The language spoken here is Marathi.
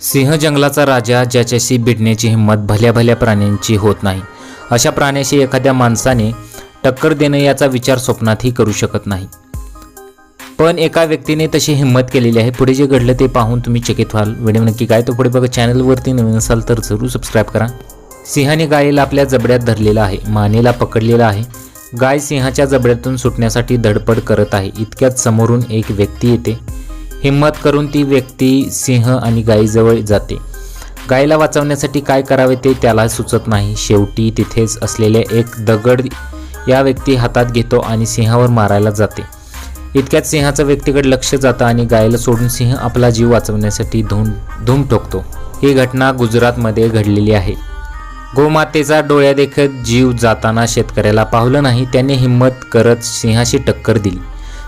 सिंह जंगलाचा राजा ज्याच्याशी भिडण्याची हिंमत भल्या भल्या प्राण्यांची होत नाही. अशा प्राण्याशी एखाद्या माणसाने टक्कर देणं याचा विचार स्वप्नातही करू शकत नाही. पण एका व्यक्तीने तशी हिंमत केलेली आहे. पुढे जे घडलं ते पाहून तुम्ही चकित व्हाल. व्हिडिओ नक्की काय तो पुढे बघा. चॅनलवरती नवीन असाल तर जरूर सबस्क्राईब करा. सिंहाने गायीला आपल्या जबड्यात धरलेला आहे. मानेला पकडलेला आहे. गाय सिंहाच्या जबड्यातून सुटण्यासाठी धडपड करत आहे. इतक्यात समोरून एक व्यक्ती येते. हिंमत करून ती व्यक्ती सिंह आणि गायीजवळ जाते. गायीला वाचवण्यासाठी काय करावे ते त्याला सुचत नाही. शेवटी तिथेच असलेले एक दगड या व्यक्ती हातात घेतो आणि सिंहावर मारायला जाते. इतक्यात सिंहाचं व्यक्तीकडे लक्ष जातं आणि गायीला सोडून सिंह आपला जीव वाचवण्यासाठी धूम धूम ठोकतो. ही घटना गुजरातमध्ये घडलेली आहे. गोमातेचा डोळ्यादेखत जीव जाताना शेतकऱ्याला पावलं नाही. त्याने हिंमत करत सिंहाशी टक्कर दिली.